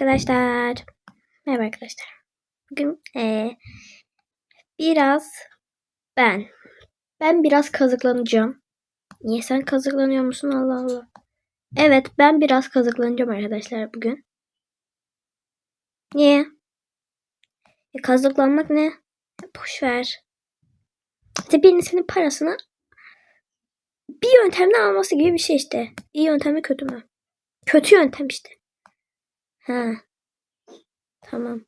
arkadaşlar. Merhaba arkadaşlar. Bugün eee, biraz ben. Ben biraz kazıklanacağım. Niye sen kazıklanıyor musun? Allah Allah. Evet ben biraz kazıklanacağım arkadaşlar bugün. Niye? E, kazıklanmak ne? Boş ver. İşte birinin senin parasını bir yöntemle alması gibi bir şey işte. İyi yöntem mi kötü mü? Kötü yöntem işte. Ha. Tamam.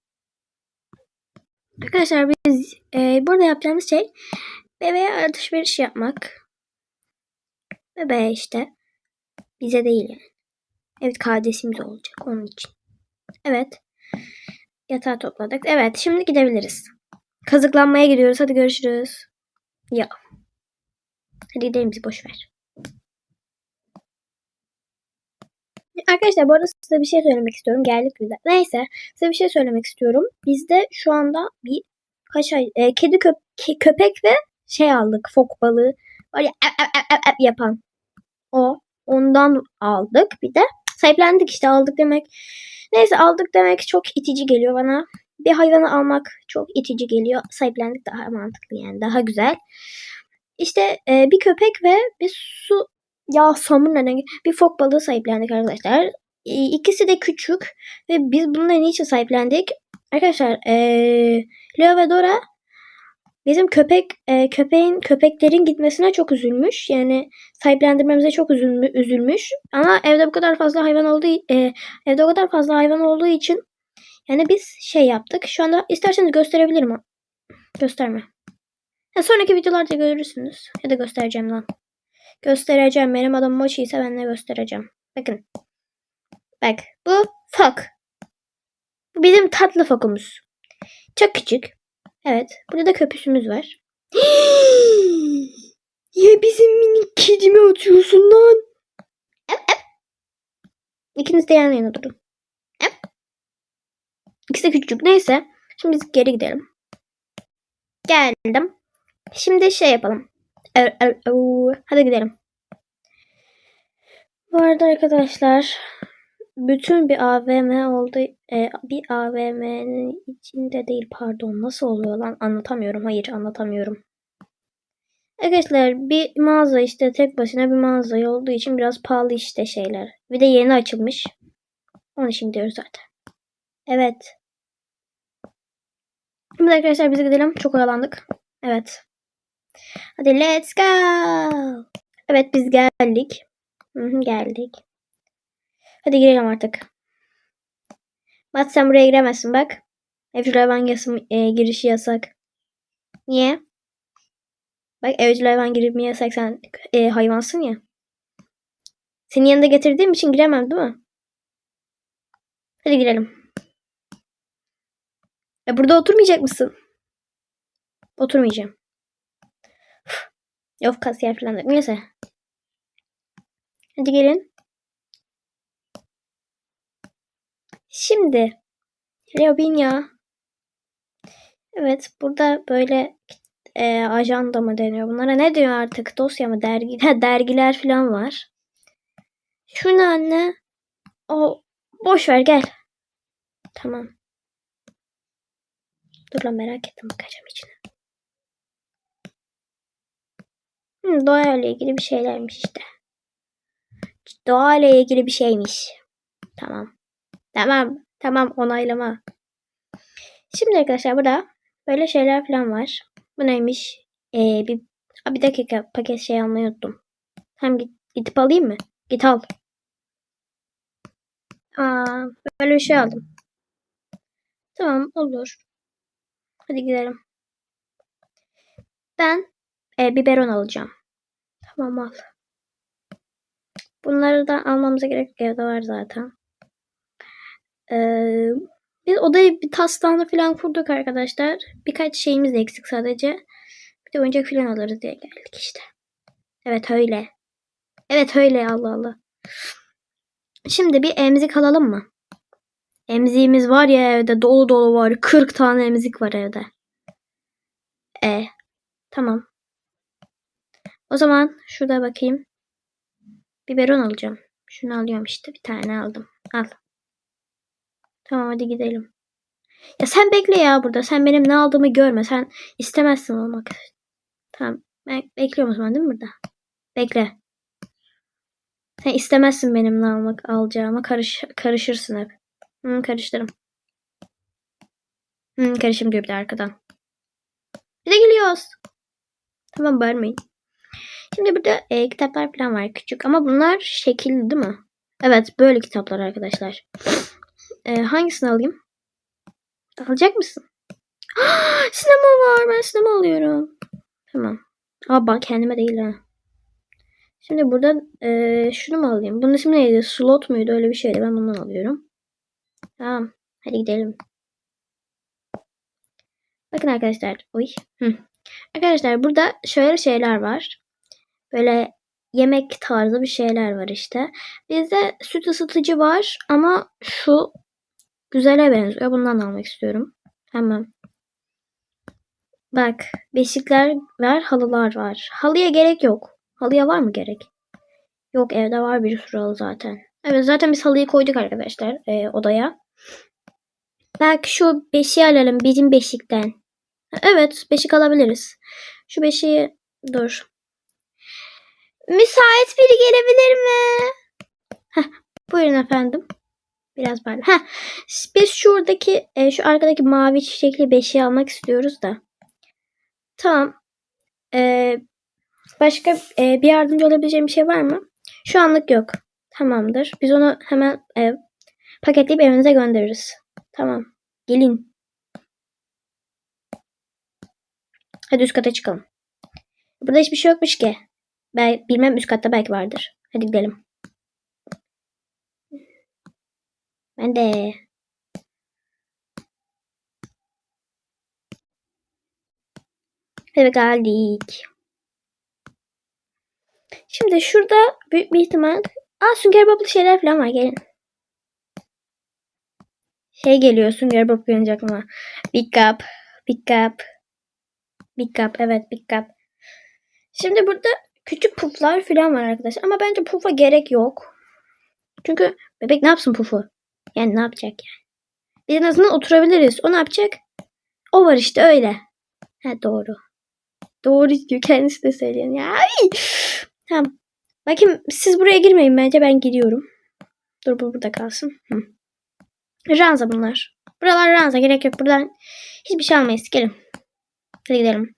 Arkadaşlar biz e, burada yapacağımız şey bebeğe alışveriş yapmak. Bebeğe işte. Bize değil yani. Evet kardeşimiz olacak onun için. Evet. Yatağı topladık. Evet şimdi gidebiliriz. Kazıklanmaya gidiyoruz. Hadi görüşürüz. Ya. Hadi gidelim biz boş ver. Arkadaşlar bu arada size bir şey söylemek istiyorum. Geldik bize. Neyse size bir şey söylemek istiyorum. Bizde şu anda bir kaç ay e, kedi köp ke- köpek ve şey aldık. Fok balığı var ya ep, ep, ep, ep yapan. O. Ondan aldık. Bir de sahiplendik işte aldık demek. Neyse aldık demek çok itici geliyor bana. Bir hayvanı almak çok itici geliyor. Sahiplendik daha mantıklı yani daha güzel. İşte e, bir köpek ve bir su ya samur ne rengi? Bir fok balığı sahiplendik arkadaşlar. İkisi de küçük ve biz bunları niçin sahiplendik? Arkadaşlar e, Leo ve Dora bizim köpek e, köpeğin köpeklerin gitmesine çok üzülmüş. Yani sahiplendirmemize çok üzülmü, üzülmüş. Ama evde bu kadar fazla hayvan olduğu e, evde o kadar fazla hayvan olduğu için yani biz şey yaptık. Şu anda isterseniz gösterebilirim. Gösterme. Ha, sonraki videolarda görürsünüz. Ya da göstereceğim lan. Göstereceğim. Benim adım Mochi ise ben de göstereceğim. Bakın. Bak. Bu fok. Bu bizim tatlı fokumuz. Çok küçük. Evet. Burada da köpüsümüz var. ya bizim minik kedimi atıyorsun lan. Ep, ep. İkiniz de yan yana durun. İkisi de küçük. Neyse. Şimdi biz geri gidelim. Geldim. Şimdi şey yapalım. Er, er. Hadi gidelim. Bu arada arkadaşlar bütün bir AVM oldu. e, bir AVM'nin içinde değil pardon. Nasıl oluyor lan? Anlatamıyorum. Hayır anlatamıyorum. Arkadaşlar bir mağaza işte tek başına bir mağaza olduğu için biraz pahalı işte şeyler. Bir de yeni açılmış. Onun için gidiyoruz zaten. Evet. Şimdi arkadaşlar biz gidelim. Çok oyalandık. Evet. Hadi let's go. Evet biz geldik. Hı hı, geldik. Hadi girelim artık. Mat sen buraya giremezsin bak. Evcil hayvan yasım, e, girişi yasak. Niye? Bak evcil hayvan girimi yasak sen e, hayvansın ya. Senin yanında getirdiğim için giremem değil mi? Hadi girelim. E burada oturmayacak mısın? Oturmayacağım. Of kasiyer falan da. Neyse. Hadi gelin. Şimdi. Leo bin ya. Evet burada böyle e, ajanda mı deniyor? Bunlara ne diyor artık? Dosya mı? Dergi, ha, dergiler falan var. Şu ne anne? O boş ver gel. Tamam. Dur lan merak ettim bakacağım içine. Hı, doğayla ilgili bir şeylermiş işte. Doğayla ilgili bir şeymiş. Tamam. Tamam. Tamam onaylama. Şimdi arkadaşlar burada böyle şeyler falan var. Bu neymiş? Ee, bir, bir dakika paket şey almayı unuttum. Hem git, gidip alayım mı? Git al. Aa, böyle bir şey aldım. Tamam olur. Hadi gidelim. Ben e, biberon alacağım. Tamam al. Bunları da almamıza gerek yok. Evde var zaten. Ee, biz odayı bir taslağını falan kurduk arkadaşlar. Birkaç şeyimiz eksik sadece. Bir de oyuncak falan alırız diye geldik işte. Evet öyle. Evet öyle Allah Allah. Şimdi bir emzik alalım mı? Emziğimiz var ya evde dolu dolu var. 40 tane emzik var evde. E tamam. O zaman şurada bakayım. Biberon alacağım. Şunu alıyorum işte. Bir tane aldım. Al. Tamam hadi gidelim. Ya sen bekle ya burada. Sen benim ne aldığımı görme. Sen istemezsin olmak. Tamam. Ben bekliyorum o zaman değil mi burada? Bekle. Sen istemezsin benim ne almak alacağıma. Karış, karışırsın hep. Hı, karıştırım. Hı, karışım diyor bir de arkadan. Bir de gülüyoruz. Tamam bağırmayın. Şimdi burada e, kitaplar falan var küçük ama bunlar şekilli değil mi? Evet böyle kitaplar arkadaşlar. E, hangisini alayım? Alacak mısın? sinema var. Ben sinema alıyorum. Tamam. Aa bak kendime değil ha. Şimdi burada e, şunu mu alayım? Bunun ismi neydi? Slot muydu? Öyle bir şeydi. Ben bundan alıyorum. Tamam. Hadi gidelim. Bakın arkadaşlar. Oy. Hı. Arkadaşlar burada şöyle şeyler var. Böyle yemek tarzı bir şeyler var işte. Bizde süt ısıtıcı var ama şu güzele benziyor. Bundan almak istiyorum. Hemen. Bak beşikler var, halılar var. Halıya gerek yok. Halıya var mı gerek? Yok evde var bir sürü halı zaten. Evet zaten biz halıyı koyduk arkadaşlar e, odaya. Bak şu beşiği alalım bizim beşikten. Evet beşik alabiliriz. Şu beşiği dur. Müsait biri gelebilir mi? Heh, buyurun efendim. Biraz pardon. Heh, biz şuradaki e, şu arkadaki mavi çiçekli beşiği almak istiyoruz da. Tamam. Ee, başka e, bir yardımcı olabileceğim bir şey var mı? Şu anlık yok. Tamamdır. Biz onu hemen e, paketleyip evinize göndeririz. Tamam. Gelin. Hadi üst kata çıkalım. Burada hiçbir şey yokmuş ki. Ben bilmem üst katta belki vardır. Hadi gidelim. Ben de. Evet geldik. Şimdi şurada büyük bir ihtimal Aa sünger boblu şeyler falan var gelin. Şey geliyor sünger bob gelince aklıma. Big up. Big up. Big up evet big up. Şimdi burada küçük puflar falan var arkadaşlar. Ama bence pufa gerek yok. Çünkü bebek ne yapsın pufu? Yani ne yapacak yani? Biz en azından oturabiliriz. O ne yapacak? O var işte öyle. Ha doğru. Doğru diyor kendisi de söyleyen. Ya ay! Tamam. Bakayım siz buraya girmeyin bence ben gidiyorum. Dur bu burada kalsın. Hı. Ranza bunlar. Buralar ranza gerek yok. Buradan hiçbir şey almayız. Gelin. Hadi gidelim.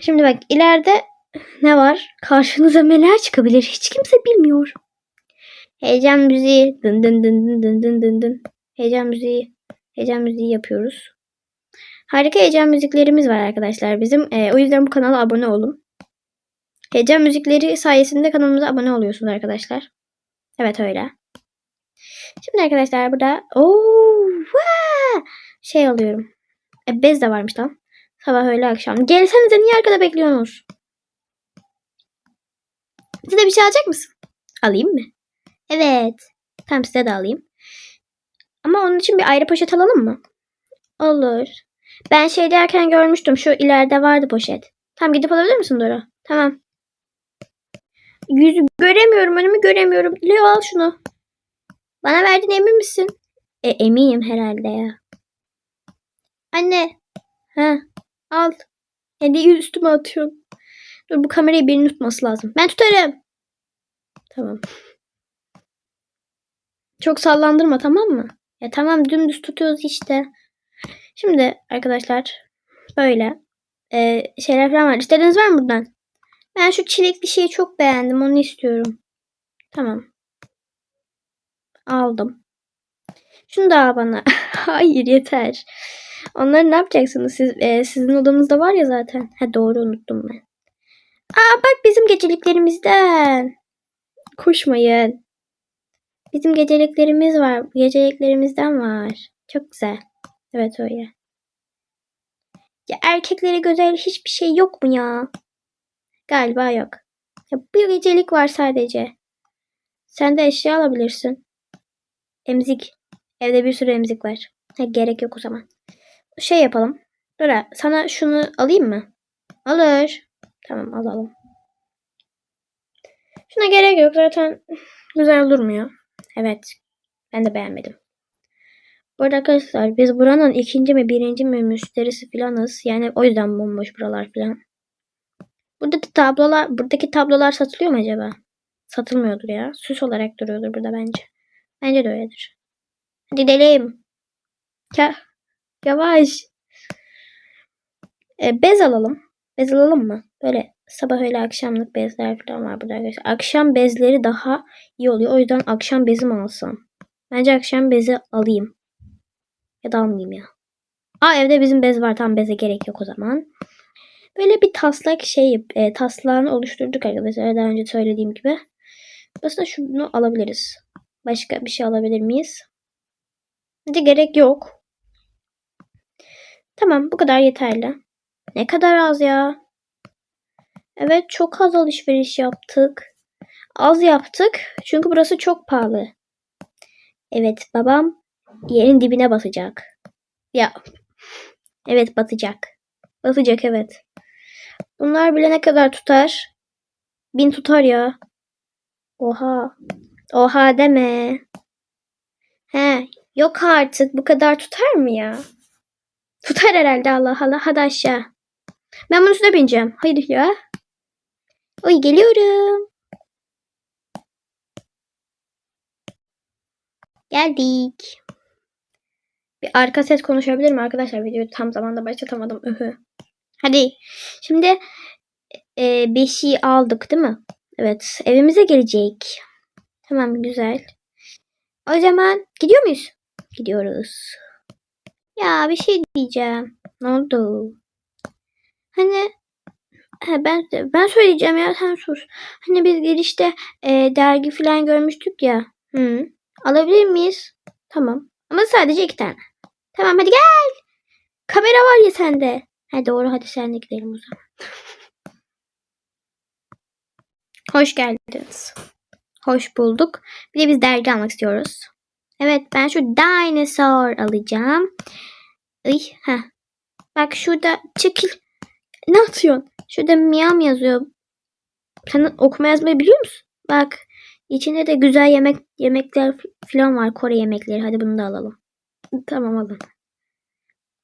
Şimdi bak ileride ne var? Karşınıza neler çıkabilir hiç kimse bilmiyor. Heyecan müziği. Dın dın dın dın dın dın dın dın. Heyecan müziği. Heyecan müziği yapıyoruz. Harika heyecan müziklerimiz var arkadaşlar bizim. Ee, o yüzden bu kanala abone olun. Heyecan müzikleri sayesinde kanalımıza abone oluyorsunuz arkadaşlar. Evet öyle. Şimdi arkadaşlar burada ooo şey alıyorum. E, bez de varmış lan. Sabah öyle akşam. Gelsenize niye arkada bekliyorsunuz? Size de bir şey alacak mısın? Alayım mı? Evet. Tamam size de alayım. Ama onun için bir ayrı poşet alalım mı? Olur. Ben şey derken görmüştüm. Şu ileride vardı poşet. Tamam gidip alabilir misin Dora? Tamam. Yüzü göremiyorum. Önümü göremiyorum. Leo al şunu. Bana verdiğine emin misin? E, eminim herhalde ya. Anne. Ha, al. Hediye üstüme atıyorum. Dur bu kamerayı birinin tutması lazım. Ben tutarım. Tamam. Çok sallandırma tamam mı? Ya tamam dümdüz tutuyoruz işte. Şimdi arkadaşlar böyle e, şeyler falan var. İstediğiniz var mı buradan? Ben şu çilekli şeyi çok beğendim. Onu istiyorum. Tamam. Aldım. Şunu da al bana. Hayır yeter. Onları ne yapacaksınız? Siz, e, sizin odanızda var ya zaten. Ha doğru unuttum ben. Aa bak bizim geceliklerimizden. Koşmayın. Bizim geceliklerimiz var. Geceliklerimizden var. Çok güzel. Evet öyle. Ya erkeklere güzel hiçbir şey yok mu ya? Galiba yok. Ya bir gecelik var sadece. Sen de eşya alabilirsin. Emzik. Evde bir sürü emzik var. Ha, gerek yok o zaman. Şey yapalım. Dora sana şunu alayım mı? Alır. Tamam alalım. Şuna gerek yok zaten güzel durmuyor. Evet. Ben de beğenmedim. Bu arada arkadaşlar biz buranın ikinci mi birinci mi müşterisi filanız. Yani o yüzden bomboş buralar filan. Buradaki tablolar, buradaki tablolar satılıyor mu acaba? Satılmıyordur ya. Süs olarak duruyordur burada bence. Bence de öyledir. Hadi gidelim. Ya, yavaş. E, bez alalım. Bez alalım mı? Böyle sabah öyle akşamlık bezler falan var burada arkadaşlar. Akşam bezleri daha iyi oluyor. O yüzden akşam bezi mi alsam? Bence akşam bezi alayım. Ya da almayayım ya. Aa evde bizim bez var. Tam beze gerek yok o zaman. Böyle bir taslak şey e, taslağını oluşturduk arkadaşlar. Daha önce söylediğim gibi. Aslında şunu alabiliriz. Başka bir şey alabilir miyiz? Bence gerek yok. Tamam bu kadar yeterli. Ne kadar az ya. Evet çok az alışveriş yaptık. Az yaptık çünkü burası çok pahalı. Evet babam yerin dibine basacak. Ya evet batacak. Batacak evet. Bunlar bile ne kadar tutar? Bin tutar ya. Oha. Oha deme. He yok artık bu kadar tutar mı ya? Tutar herhalde Allah Allah hadi aşağı. Ben bunun üstüne bineceğim. Hayır ya. Oy geliyorum. Geldik. Bir arka ses konuşabilir mi arkadaşlar? Videoyu tam zamanda başlatamadım. Ühü. Hadi. Şimdi e, beşiği aldık değil mi? Evet. Evimize gelecek. Tamam güzel. O zaman gidiyor muyuz? Gidiyoruz. Ya bir şey diyeceğim. Ne oldu? Hani ha, ben ben söyleyeceğim ya sen sus. Hani biz girişte e, dergi falan görmüştük ya. Hı. Alabilir miyiz? Tamam. Ama sadece iki tane. Tamam hadi gel. Kamera var ya sende. Ha doğru hadi sen de gidelim o zaman. Hoş geldiniz. Hoş bulduk. Bir de biz dergi almak istiyoruz. Evet ben şu dinosaur alacağım. Ay, ha. Bak şurada çekil. Ne atıyorsun? Şurada miyam yazıyor. Sen okuma yazmayı biliyor musun? Bak içinde de güzel yemek yemekler falan var. Kore yemekleri. Hadi bunu da alalım. Tamam alın.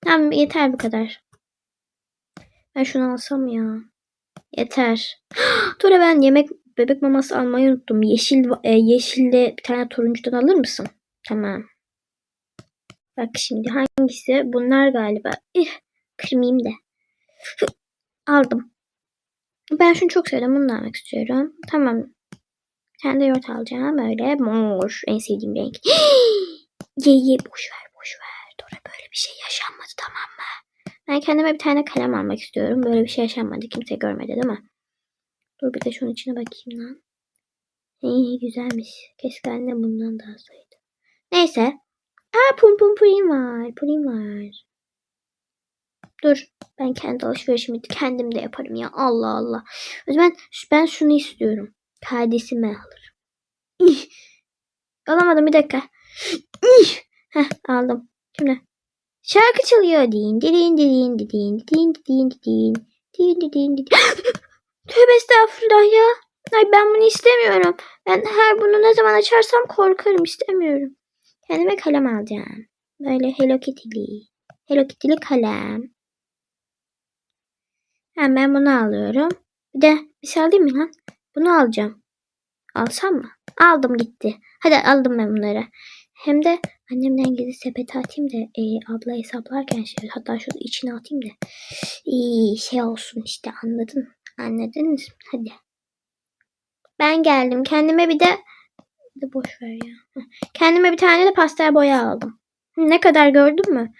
Tamam yeter bu kadar. Ben şunu alsam ya. Yeter. Tura ben yemek bebek maması almayı unuttum. Yeşil e, yeşilde bir tane turuncudan alır mısın? Tamam. Bak şimdi hangisi? Bunlar galiba. Eh, kırmayayım da. Aldım. Ben şunu çok sevdim. Bunu almak istiyorum. Tamam. Sen de yoğurt alacağım. Böyle mor. En sevdiğim renk. ye boş ver boş ver. Dora böyle bir şey yaşanmadı tamam mı? Ben kendime bir tane kalem almak istiyorum. Böyle bir şey yaşanmadı. Kimse görmedi değil mi? Dur bir de şunun içine bakayım lan. İyi güzelmiş. Keşke annem bundan da alsaydı. Neyse. Aa pum pum purim var. Purim var. Dur. Ben kendi alışverişimi kendim de yaparım ya. Allah Allah. O zaman ben şunu istiyorum. Kardeşime alırım. Alamadım bir dakika. İh. Heh aldım. Şimdi şarkı çalıyor. Din din din din din din din din din din din Tövbe estağfurullah ya. Ay ben bunu istemiyorum. Ben her bunu ne zaman açarsam korkarım istemiyorum. Kendime kalem alacağım. Böyle Hello Kitty'li. Hello Kitty'li kalem. Hemen bunu alıyorum. Bir de bir şey alayım mı lan? Bunu alacağım. Alsam mı? Aldım gitti. Hadi aldım ben bunları. Hem de annemden gizli sepete atayım da e, abla hesaplarken şey, hatta şurada içine atayım da e, şey olsun işte anladın. Anladınız mı? Hadi. Ben geldim. Kendime bir de de boş ver ya. Kendime bir tane de pastel boya aldım. Ne kadar gördün mü?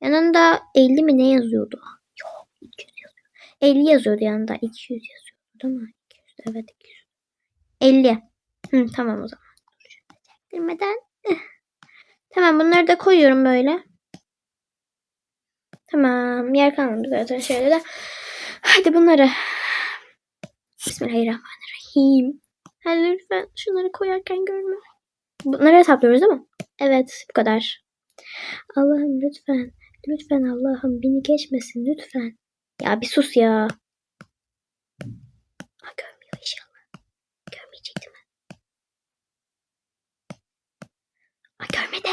Yanında 50 mi ne yazıyordu? Yok 200 yazıyor. 50 yazıyordu yanında. 200 yazıyordu değil mi? 200 evet 200. 50. Hı, tamam o zaman. Girmeden. Tamam bunları da koyuyorum böyle. Tamam yer kalmadı zaten şöyle de. Hadi bunları. Bismillahirrahmanirrahim. Yani lütfen şunları koyarken görme. Bunları hesaplıyoruz değil mi? Evet bu kadar. Allah'ım lütfen. Lütfen Allah'ım beni geçmesin lütfen. Ya bir sus ya. Ha, görmüyor inşallah. Görmeyecek değil mi? Görmedi.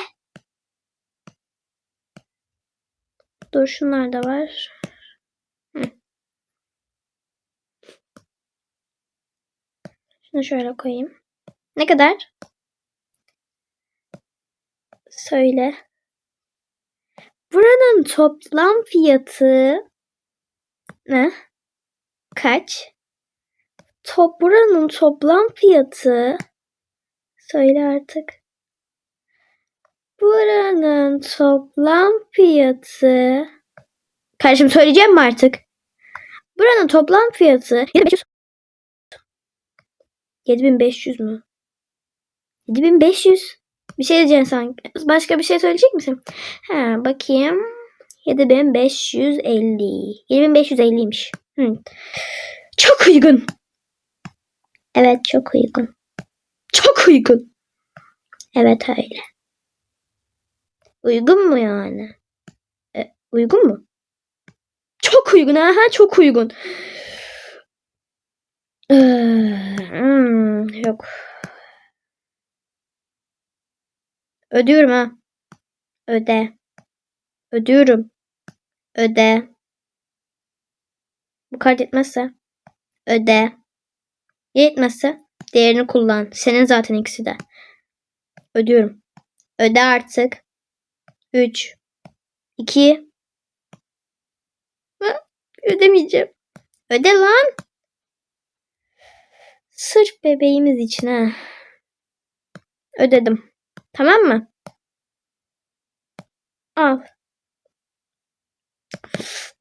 Dur şunlar da var. Şunu şöyle koyayım. Ne kadar? Söyle. Buranın toplam fiyatı ne? Kaç? Top buranın toplam fiyatı söyle artık. Buranın toplam fiyatı Kardeşim söyleyeceğim mi artık? Buranın toplam fiyatı 7500 7500 mü? 7500 bir şey diyeceksin sanki. Başka bir şey söyleyecek misin? Ha bakayım. 7550. 7550'ymiş. Hı. Çok uygun. Evet çok uygun. Çok uygun. Evet öyle. Uygun mu yani? E, uygun mu? Çok uygun ha çok uygun. Ee, hmm, yok. Ödüyorum ha. Öde. Ödüyorum. Öde. Bu kart yetmezse öde. Yetmezse değerini kullan. Senin zaten ikisi de. Ödüyorum. Öde artık. 3 2 Ödemeyeceğim. Öde lan. Sırf bebeğimiz için ha. Ödedim. Tamam mı? Al.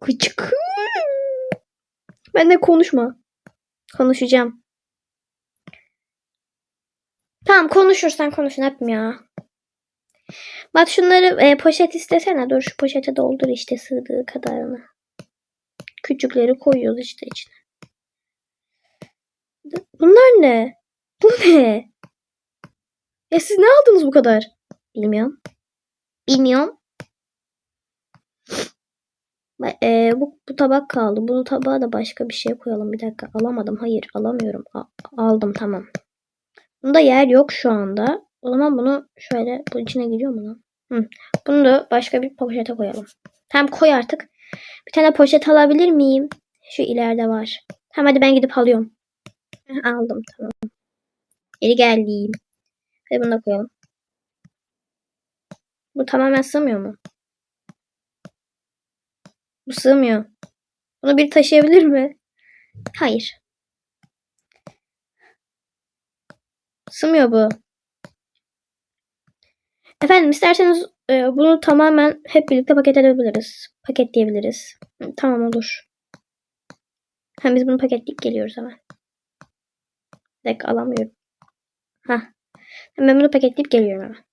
Küçük. Ben de konuşma. Konuşacağım. Tamam konuşursan konuş ne ya. Bak şunları e, poşet istesene. Dur şu poşete doldur işte sığdığı kadarını. Küçükleri koyuyoruz işte içine. Bunlar ne? Bu ne? Ya siz ne aldınız bu kadar? Bilmiyorum. Bilmiyorum. E, bu, bu tabak kaldı. Bunu tabağa da başka bir şey koyalım. Bir dakika alamadım. Hayır alamıyorum. A aldım tamam. Bunda yer yok şu anda. O zaman bunu şöyle bu içine giriyor mu lan? Hı. Bunu da başka bir poşete koyalım. Tamam koy artık. Bir tane poşet alabilir miyim? Şu ileride var. Tamam hadi ben gidip alıyorum. Aldım tamam. Geri geldim. Hadi bunu da koyalım. Bu tamamen sığmıyor mu? Bu sığmıyor. Bunu bir taşıyabilir mi? Hayır. Sığmıyor bu. Efendim isterseniz e, bunu tamamen hep birlikte paket edebiliriz. Paketleyebiliriz. Tamam olur. Hem biz bunu paketleyip geliyoruz hemen. Dek alamıyorum. Hah. Ben bunu paketleyip geliyorum hemen.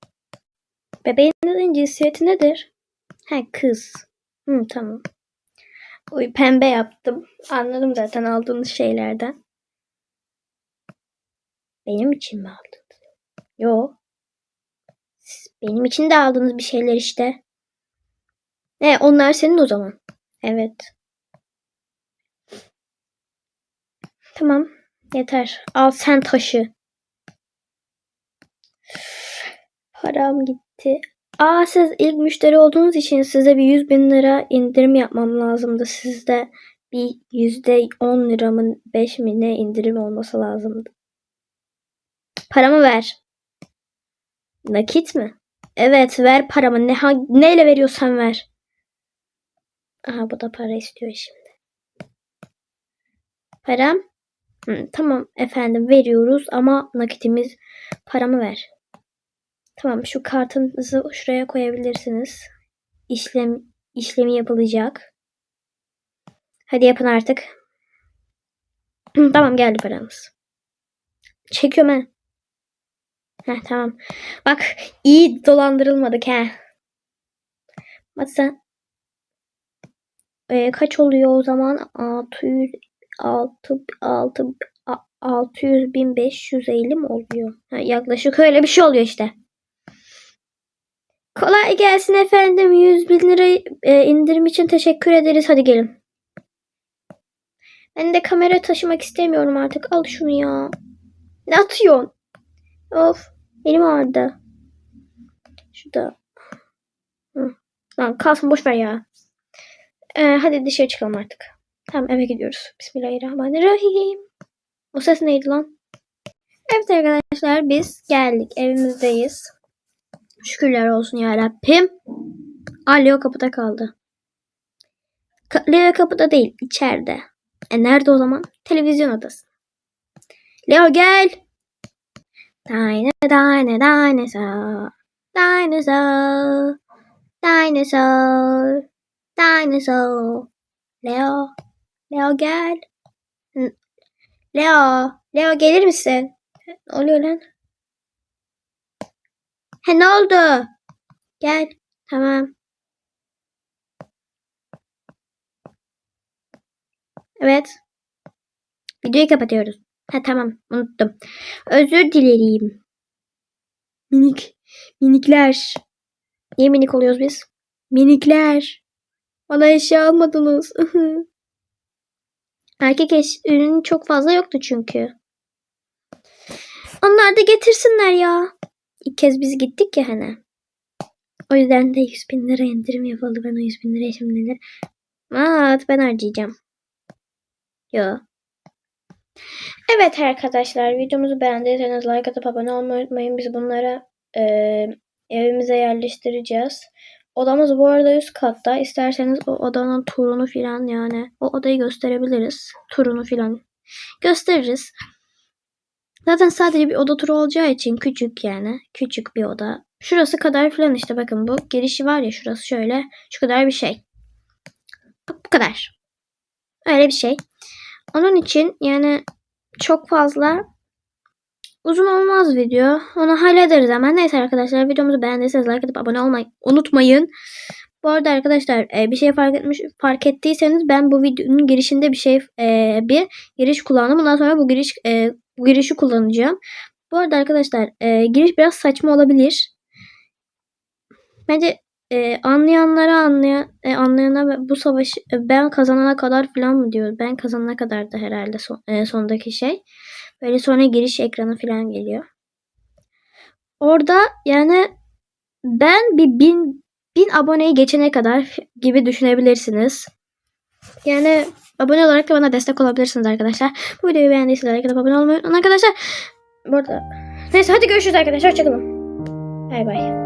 Bebeğinizin cinsiyeti nedir? Ha kız. Hı, tamam. Uy, pembe yaptım. Anladım zaten aldığınız şeylerden. Benim için mi aldınız? Yo. Siz benim için de aldınız bir şeyler işte. E onlar senin o zaman. Evet. Tamam. Yeter. Al sen taşı. Param gitti. Aa siz ilk müşteri olduğunuz için size bir 100 bin lira indirim yapmam lazımdı. Sizde bir yüzde 10 liramın 5 mi ne indirim olması lazımdı. Paramı ver. Nakit mi? Evet ver paramı. Ne, ha, neyle veriyorsan ver. Aha bu da para istiyor şimdi. Param? Hı, tamam efendim veriyoruz ama nakitimiz paramı ver. Tamam şu kartınızı şuraya koyabilirsiniz. İşlem işlemi yapılacak. Hadi yapın artık. tamam geldi paramız. Çekiyorum ben. Heh, tamam. Bak iyi dolandırılmadık he. Bak sen e, kaç oluyor o zaman? 600 6 6 600 1550 mi oluyor? Ha, yaklaşık öyle bir şey oluyor işte. Kolay gelsin efendim. 100 bin lira e, indirim için teşekkür ederiz. Hadi gelin. Ben de kamera taşımak istemiyorum artık. Al şunu ya. Ne atıyorsun? Of. Elim ağrıdı. Şurada. Hı. Lan kalsın boş ver ya. Ee, hadi dışarı çıkalım artık. Tamam eve gidiyoruz. Bismillahirrahmanirrahim. O ses neydi lan? Evet arkadaşlar biz geldik. Evimizdeyiz. Şükürler olsun ya Rabbim. Aa Leo kapıda kaldı. Ka- Leo kapıda değil içeride. E nerede o zaman? Televizyon odası. Leo gel. Dine dine dinosaur. Dinosaur. Dinosaur. Dinosaur. Leo. Leo gel. Leo. Leo gelir misin? Ne oluyor lan? He ne oldu? Gel. Tamam. Evet. Videoyu kapatıyoruz. Ha tamam unuttum. Özür dilerim. Minik. Minikler. Niye minik oluyoruz biz? Minikler. Bana eşya almadınız. Erkek eş ürünü çok fazla yoktu çünkü. Onlar da getirsinler ya. İlk kez biz gittik ya hani. O yüzden de 100 bin lira indirim yapıldı. Ben o 100 bin liraya şimdi neler... Aa, ben harcayacağım. Yo. Evet arkadaşlar videomuzu beğendiyseniz like atıp abone olmayı unutmayın. Biz bunları eee, evimize yerleştireceğiz. Odamız bu arada üst katta. İsterseniz o odanın turunu filan yani o odayı gösterebiliriz. Turunu filan gösteririz. Zaten sadece bir oda turu olacağı için küçük yani. Küçük bir oda. Şurası kadar filan işte bakın bu girişi var ya şurası şöyle. Şu kadar bir şey. Bak bu kadar. Öyle bir şey. Onun için yani çok fazla uzun olmaz video. Onu hallederiz hemen. Neyse arkadaşlar videomuzu beğendiyseniz like atıp abone olmayı unutmayın. Bu arada arkadaşlar e, bir şey fark etmiş fark ettiyseniz ben bu videonun girişinde bir şey e, bir giriş kullandım. Bundan sonra bu giriş e, bu girişi kullanacağım. Bu arada arkadaşlar giriş biraz saçma olabilir. Bence e, anlayanlara anlayan e, anlayana bu savaşı e, ben kazanana kadar falan mı diyor? Ben kazanana kadar da herhalde son, e, sondaki şey. Böyle sonra giriş ekranı falan geliyor. Orada yani ben bir bin, bin aboneyi geçene kadar gibi düşünebilirsiniz. Yani abone olarak da bana destek olabilirsiniz arkadaşlar. Bu videoyu beğendiyseniz like atıp abone olmayı unutmayın arkadaşlar. Bu arada neyse hadi görüşürüz arkadaşlar. Hoşçakalın. Bay bay.